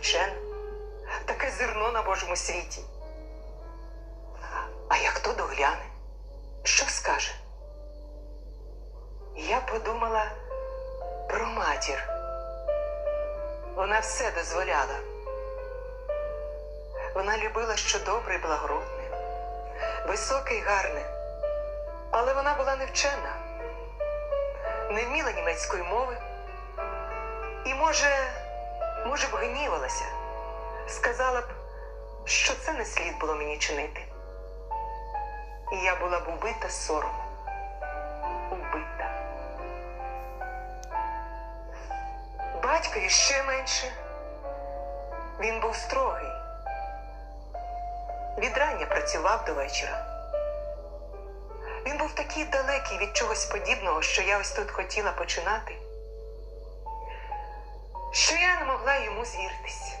вчена, таке зерно на Божому світі. А як хто догляне, що скаже? Я подумала про матір. Вона все дозволяла. Вона любила, що добре і благородне, високе і гарне. Але вона була невчена, не вміла німецької мови. І, може, може б гнівалася, сказала б, що це не слід було мені чинити. І я була б убита соромом. Убита. Батькові ще менше. Він був строгий. Від працював до вечора. Він був такий далекий від чогось подібного, що я ось тут хотіла починати, йому звіритись.